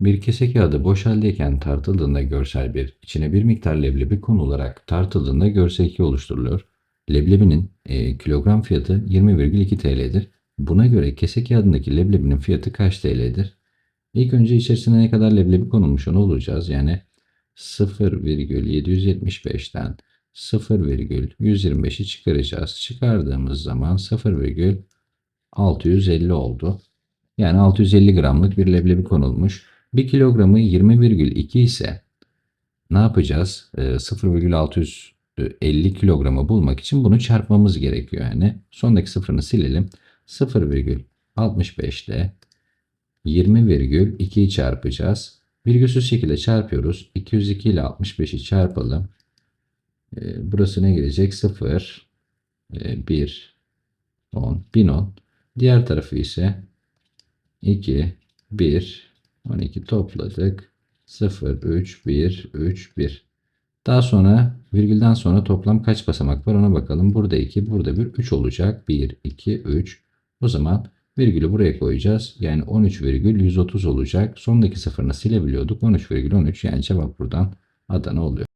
Bir kese kağıdı boş haldeyken tartıldığında görsel 1, içine bir miktar leblebi konularak tartıldığında görsel 2 oluşturuluyor. Leblebinin e, kilogram fiyatı 20,2 TL'dir. Buna göre kese kağıdındaki leblebinin fiyatı kaç TL'dir? İlk önce içerisine ne kadar leblebi konulmuş onu bulacağız. Yani 0,775'ten 0,125'i çıkaracağız. Çıkardığımız zaman 0,650 oldu. Yani 650 gramlık bir leblebi konulmuş. 1 kilogramı 20,2 ise ne yapacağız? Ee, 0,650 kilogramı bulmak için bunu çarpmamız gerekiyor. Yani sondaki sıfırını silelim. 0,65 ile 20,2'yi çarpacağız. Virgülsüz şekilde çarpıyoruz. 202 ile 65'i çarpalım. Ee, burası ne gelecek? 0, 1, 10, 1010. Diğer tarafı ise 2, 1, 12 topladık. 0, 3, 1, 3, 1. Daha sonra virgülden sonra toplam kaç basamak var ona bakalım. Burada 2, burada 1, 3 olacak. 1, 2, 3. O zaman virgülü buraya koyacağız. Yani 13,130 olacak. Sondaki sıfırını silebiliyorduk. 13,13 yani cevap buradan Adana oluyor.